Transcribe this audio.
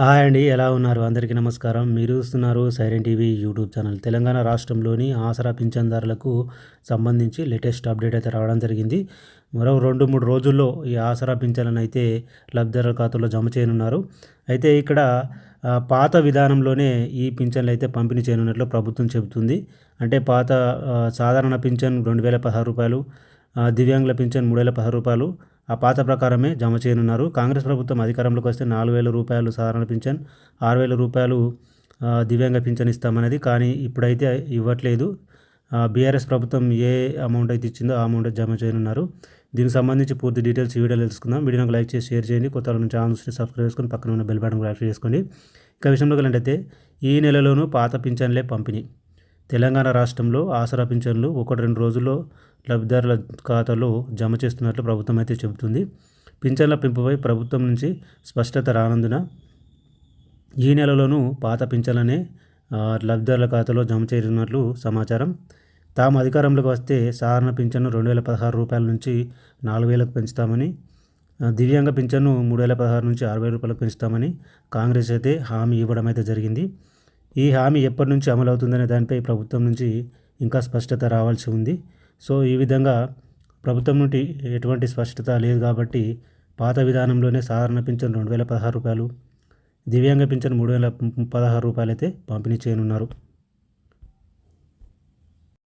Hi అండి ఎలా ఉన్నారు? అందరికీ నమస్కారం. మీరు చూస్తున్నారు Siren TV YouTube channel. Telangana రాష్ట్రంలోని ఆసరా పింఛన్దారులకు సంబంధించి లేటెస్ట్ అప్డేట్ అయితే రావడం జరిగింది. మరో రెండు మూడు రోజుల్లో ఈ ఆసరా పింఛన్లను అయితే లబ్ధిదారుల ఖాతాలో జమ చేయనున్నారు. అయితే ఇక్కడ పాత విధానంలోనే ఈ పింఛన్లు అయితే పంపిణీ చేయనున్నట్లు ప్రభుత్వం చెబుతుంది. అంటే పాత సాధారణ పింఛన్ రెండు వేల పదహారు రూపాయలు దివ్యాంగుల పింఛన్ మూడు వేల పదహారు రూపాయలు ఆ పాత ప్రకారమే జమ చేయనున్నారు. కాంగ్రెస్ ప్రభుత్వం అధికారంలోకి వస్తే నాలుగు వేల రూపాయలు సాధారణ పింఛన్ ఆరు వేల రూపాయలు దివ్యాంగ పింఛన్ ఇస్తామనేది కానీ ఇప్పుడైతే ఇవ్వట్లేదు. బీఆర్ఎస్ ప్రభుత్వం ఏ అమౌంట్ అయితే ఇచ్చిందో ఆ అమౌంట్ జమ చేయనున్నారు. దీనికి సంబంధించి పూర్తి డీటెయిల్స్ ఈ వీడియోలో తెలుసుకుందాం. వీడియోకి లైక్ చేసి షేర్ చేయండి. కొత్త వాళ్ళ నుంచి సబ్స్క్రైబ్ చేసుకొని పక్కన ఉన్న బెల్ బటన్ కూడా యాక్టివ్ చేసుకోండి. ఇక విషయంలోకి అయితే ఈ నెలలోనూ పాత పింఛన్లే పంపిణీ. తెలంగాణ రాష్ట్రంలో ఆసరా పింఛన్లు ఒకటి రెండు రోజుల్లో లబ్ధిదారుల ఖాతాలో జమ చేస్తున్నట్లు ప్రభుత్వం అయితే చెబుతుంది. పింఛన్ల పెంపుపై ప్రభుత్వం నుంచి స్పష్టత రానందున ఈ నెలలోనూ పాత పింఛన్లనే లబ్ధిదారుల ఖాతాలో జమ చేయనున్నట్లు సమాచారం. తాము అధికారంలోకి వస్తే సాధారణ పింఛను రెండు వేల పదహారు రూపాయల నుంచి నాలుగు వేలకు పెంచుతామని దివ్యాంగ పింఛను మూడు వేల పదహారు నుంచి ఆరు వేల రూపాయలకు పెంచుతామని కాంగ్రెస్ అయితే హామీ ఇవ్వడం అయితే జరిగింది. ఈ హామీ ఎప్పటి నుంచి అమలవుతుందనే దానిపై ప్రభుత్వం నుంచి ఇంకా స్పష్టత రావాల్సి ఉంది. సో ఈ విధంగా ప్రభుత్వం నుండి ఎటువంటి స్పష్టత లేదు కాబట్టి పాత విధానంలోనే సాధారణ పింఛన్ రెండు వేల పదహారు రూపాయలు దివ్యాంగ పింఛన్ మూడు వేల పదహారు రూపాయలు అయితే పంపిణీ చేయనున్నారు.